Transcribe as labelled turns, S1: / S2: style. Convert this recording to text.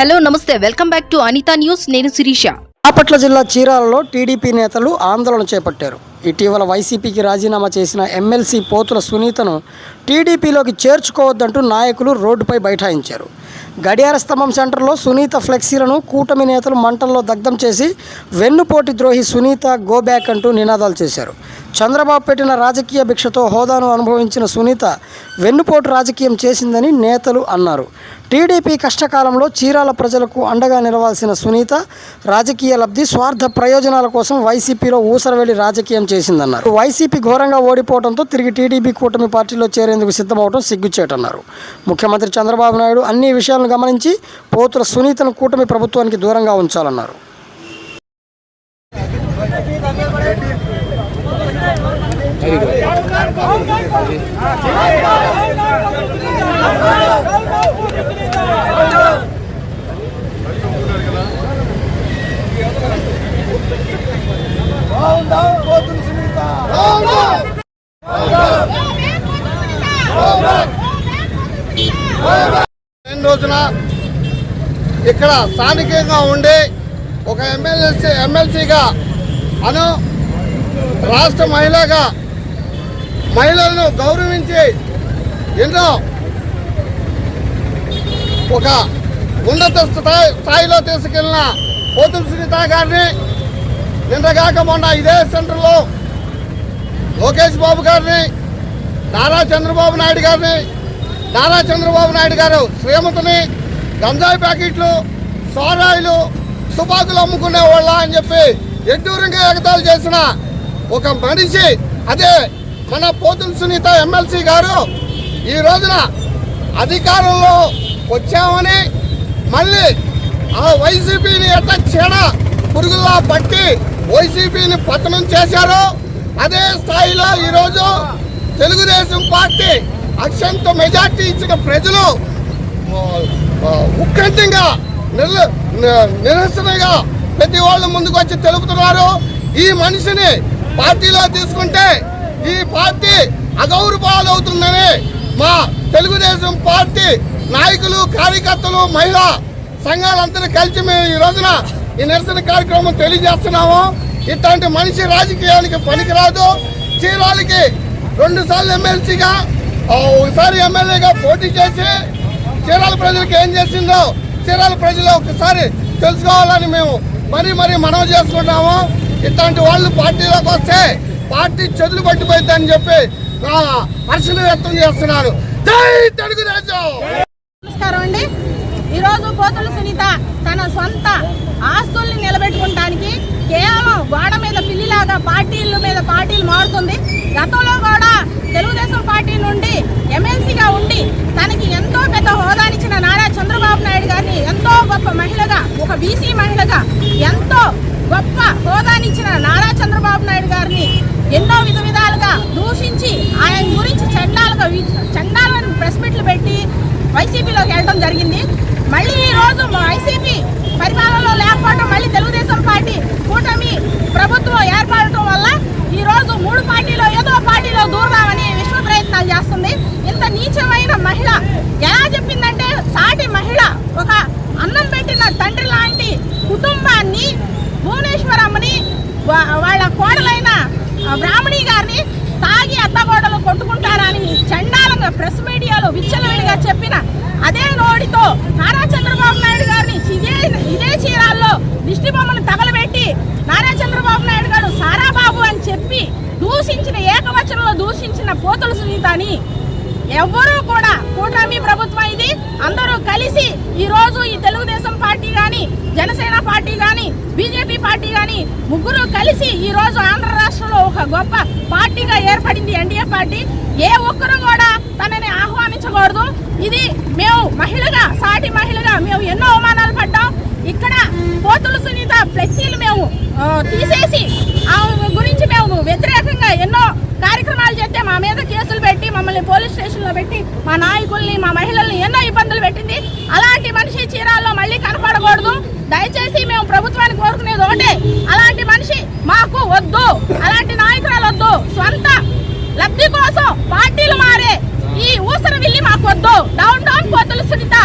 S1: Hello నమస్తే. Welcome back to Anitha news. నేను శిరీష.
S2: బాపట్ల జిల్లా చీరాలలో టీడీపీ నేతలు ఆందోళన చేపట్టారు. ఇటీవల వైసీపీకి రాజీనామా చేసిన ఎమ్మెల్సీ పోతుల సునీతను టీడీపీలోకి చేర్చుకోవద్దంటూ నాయకులు రోడ్డుపై బైఠాయించారు. గడియార స్తంభం సెంటర్లో సునీత ఫ్లెక్సీలను కూటమి నేతలు మంటల్లో దగ్ధం చేసి వెన్నుపోటి ద్రోహి సునీత గో బ్యాక్ అంటూ నినాదాలు చేశారు. చంద్రబాబు పెట్టిన రాజకీయ భిక్షతో హోదాను అనుభవించిన సునీత వెన్నుపోటు రాజకీయం చేసిందని నేతలు అన్నారు. టీడీపీ కష్టకాలంలో చీరాల ప్రజలకు అండగా నిలవాల్సిన సునీత రాజకీయ లబ్ధి స్వార్థ ప్రయోజనాల కోసం వైసీపీలో ఊసరవెళ్ళి రాజకీయం చేసిందన్నారు. వైసీపీ ఘోరంగా ఓడిపోవడంతో తిరిగి టీడీపీ కూటమి పార్టీలో చేరేందుకు సిద్ధమవడం సిగ్గుచేటన్నారు. ముఖ్యమంత్రి చంద్రబాబు నాయుడు అన్ని విషయాలు విషయాలను గమనించి పోతుల సునీతను కూటమి ప్రభుత్వానికి దూరంగా ఉంచాలన్నారు
S3: రోజున ఇక్కడ స్థానికంగా ఉండి ఒక ఎమ్మెల్యే ఎమ్మెల్సీగా అను రాష్ట్ర మహిళగా మహిళలను గౌరవించి ఎన్నో ఒక ఉన్నత స్థాయి స్థాయిలో తీసుకెళ్ళిన పోతుల సునీత గారిని నిన్నగాక మొన్న ఇదే సెంటర్లో లోకేష్ బాబు గారిని నారా చంద్రబాబు నాయుడు గారిని నారా చంద్రబాబు నాయుడు గారు శ్రీమతిని గంజాయి ప్యాకెట్లు సారాయిలు తుపాకులు అమ్ముకునే వాళ్ళ అని చెప్పి ఎడ్డూరంగా ఎగతాలు చేసిన ఒక మనిషి అదే మన పోతుల సునీత ఎమ్మెల్సీ గారు ఈ రోజున అధికారంలో వచ్చామని మళ్ళీ ఆ వైసీపీని ఎట్లా చెడ పురుగుల్లా పట్టి వైసీపీని పతనం చేశారో అదే స్థాయిలో ఈరోజు తెలుగుదేశం పార్టీ అత్యంత మెజార్టీ ఇచ్చిన ప్రజలు ఆ, ఉత్కంఠంగా నిర్ నిరసనగా ప్రతి వాళ్ళు ముందుకు వచ్చి తెలుపుతున్నారు. ఈ మనిషిని పార్టీలో తీసుకుంటే ఈ పార్టీ అగౌరవాలవుతుందని మా తెలుగుదేశం పార్టీ నాయకులు కార్యకర్తలు మహిళా సంఘాలందరూ కలిసి మేము ఈ రోజున ఈ నిరసన కార్యక్రమం తెలియజేస్తున్నాము. ఇట్లాంటి మనిషి రాజకీయానికి పనికిరాదు. చీరాలకి రెండు సార్లు ఎమ్మెల్సీగా ఆ, ఒకసారి ఎమ్మెల్యేగా పోటీ చేసి చీరాల ప్రజలకు ఏం చేసిందో చీరాల ప్రజలు ఒకసారి తెలుసుకోవాలని మేము మరీ మరీ మనవి చేసుకుంటాము ఇట్లాంటి వాళ్ళు పార్టీలోకి వస్తే పార్టీ చెదులు పట్టిపోయిందని చెప్పి హర్షలు వ్యక్తం చేస్తున్నారు. జై తెలుగుదేశం!
S4: నమస్కారం అండి. ఈరోజు కోతుల సునీత తన సొంత ఆస్తుల్ని నిలబెట్టుకుంటానికి కేవలం గోడ మీద పిల్లిలాగా పార్టీల మీద పార్టీలు మారుతుంది. గతంలో కూడా తెలుగుదేశం నుండి ఎమ్మెల్సీగా ఉండి తనకి ఎంతో పెద్ద హోదానిచ్చిన నారా చంద్రబాబు నాయుడు గారిని ఎంతో గొప్ప మహిళగా ఒక బీసీ మహిళగా ఎంతో గొప్ప హోదానిచ్చిన నారా చంద్రబాబు నాయుడు గారిని ఎన్నో విధ విధాలుగా దూషించి ఆయన గురించి చండాలుగా చండాలను చండాలని ప్రెస్ మీట్లు పెట్టి వైసీపీలోకి వెళ్ళడం జరిగింది. మళ్ళీ ఈ రోజు వైసీపీ పరిపాలనలో లేకపోవడం మళ్ళీ తెలుగుదేశం పార్టీ కూటమి ప్రభుత్వం ఏర్పడటం వల్ల ఈ రోజు మూడు పార్టీలో ఏదో పార్టీలో దూరదామని విశ్వ ఉంది ఇంత నీచమైన మహిళ ఎలా చెప్పిందంటే సాటి మహిళ ఒక అన్నం పెట్టిన తండ్రి లాంటి కుటుంబాన్ని భువనేశ్వరమ్మని వాళ్ళ కోడలైన బ్రాహ్మణి గారిని తాగి అత్తగోడలు కొట్టుకుంటారని చండాలంగా ప్రెస్ మీడియాలో విచ్చలవిడిగా చెప్పిన అదే నోడితో నారా చంద్రబాబు నాయుడు గారిని ఇదే ఇదే చీరాల్లో దిష్టి బొమ్మను తగలబెట్టి నారా చంద్రబాబు నాయుడు గారు సారాబాబు అని చెప్పి దూషించిన ఏకవచనంలో దూషించిన పోతుల సునీతని ఎవ్వరూ కూడా కూటమి ప్రభుత్వం ఇది. అందరూ కలిసి ఈ రోజు ఈ తెలుగుదేశం పార్టీ గాని జనసేన పార్టీ గాని బీజేపీ పార్టీ గాని ముగ్గురు కలిసి ఈ రోజు ఆంధ్ర రాష్ట్రంలో ఒక గొప్ప పార్టీగా ఏర్పడింది ఎన్డీఏ పార్టీ. ఏ ఒక్కరు కూడా తనని ఆహ్వానించకూడదు. ఇది మేము మహిళగా సాటి మహిళగా మేము ఎన్నో అవమానాలు పడ్డాం. ఇక్కడ పోతుల సునీత ఫ్లెక్సీలు మేము తీసేసి ఆమె గురించి మేము వ్యతిరేక కార్యక్రమాలు చేస్తే మా మీద కేసులు పెట్టి మమ్మల్ని పోలీస్ స్టేషన్లో పెట్టి మా నాయకుల్ని మా మహిళల్ని ఎన్నో ఇబ్బందులు పెట్టింది. అలాంటి మనిషి చీరాల్లో మళ్ళీ కనపడకూడదు. దయచేసి మేము ప్రభుత్వాన్ని కోరుకునేది ఒకటే. అలాంటి మనిషి మాకు వద్దు. అలాంటి నాయకురాలు వద్దు. సొంత లబ్ధి కోసం పార్టీలు మారే ఈ ఊసరు వెళ్ళి మాకు వద్దు. డౌన్ డౌన్ పోతులు సునీత